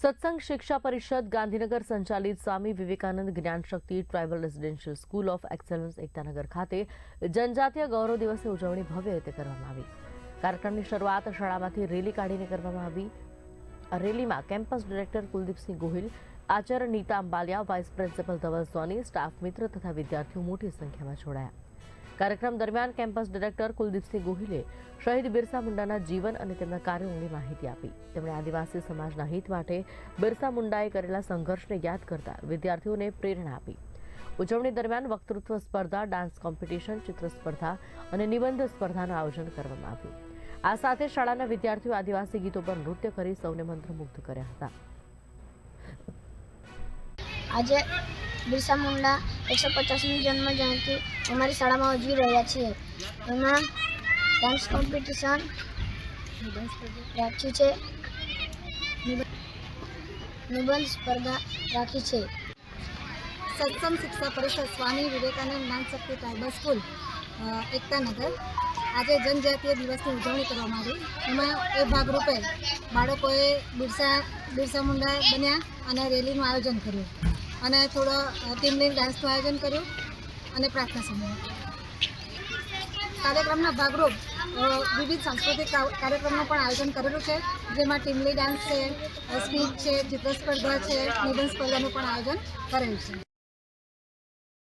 સત્સંગ શિક્ષા પરિષદ ગાંધીનગર સંચાલિત Swami Vivekananda Gyan Shakti tribal residential school of excellence Ektanagar ખાતે જનજાતીય ગૌરવ દિવસની ઉજવણી ભવ્ય રીતે કરવામાં આવી. કાર્યક્રમની શરૂઆત શાળામાંથી રેલી કાઢીને કરવામાં આવી. રેલીમાં campus director Kuldeepsinh Gohil, Acharya Nita Ambaliya, vice principal Dhaval Soni, staff મિત્ર તથા વિદ્યાર્થીઓ મોટી સંખ્યામાં જોડાયા. કાર્યક્રમ દરમિયાન કેમ્પસ ડિરેક્ટર કુલદીપસિંહ ગોહિલે શહીદ બિરસા મુંડાના જીવન અને તેમના કાર્યોની માહિતી આપી. તેમણે આદિવાસી સમાજના હિત માટે બિરસા મુંડાએ કરેલા સંઘર્ષને યાદ કરતા વિદ્યાર્થીઓને પ્રેરણા આપી. ઉજવણી દરમિયાન વક્તૃત્વ સ્પર્ધા, ડાન્સ કોમ્પિટિશન, ચિત્ર સ્પર્ધા અને નિબંધ સ્પર્ધાનું આયોજન કરવામાં આવ્યું. આ સાથે શાળાના વિદ્યાર્થીઓ આદિવાસી ગીતો પર નૃત્ય કરી સૌને મંત્રમુગ્ધ કર્યા હતા. આજે બિરસા મુંડા એકસો પચાસમી જન્મ જયંતિ અમારી શાળામાં ઉજવી રહ્યા છીએ. એમાં ડાન્સ કોમ્પિટિશન રાખ્યું છે. નિબંધ- સ્પર્ધા રાખી છે. સત્સંગ શિક્ષા પરિષદ સ્વામી વિવેકાનંદ જ્ઞાનશક્તિ ટ્રાઇબલ સ્કૂલ એકતાનગર આજે જનજાતીય દિવસની ઉજવણી કરવામાં આવી. એમાં એ ભાગરૂપે બાળકોએ બિરસા બિરસા મુંડા બન્યા અને રેલીનું આયોજન કર્યું. અને થોડો ટીમલી ડાન્સનું આયોજન કર્યું અને પ્રાર્થના સમૂહ કાર્યક્રમના ભાગરૂપ વિવિધ સાંસ્કૃતિક કાર્યક્રમનું પણ આયોજન કરેલું છે, જેમાં ટીમલી ડાન્સ છે, સ્પીચ છે, ચિત્ર સ્પર્ધા છે, નિબંધ સ્પર્ધાનું પણ આયોજન કરેલું છે.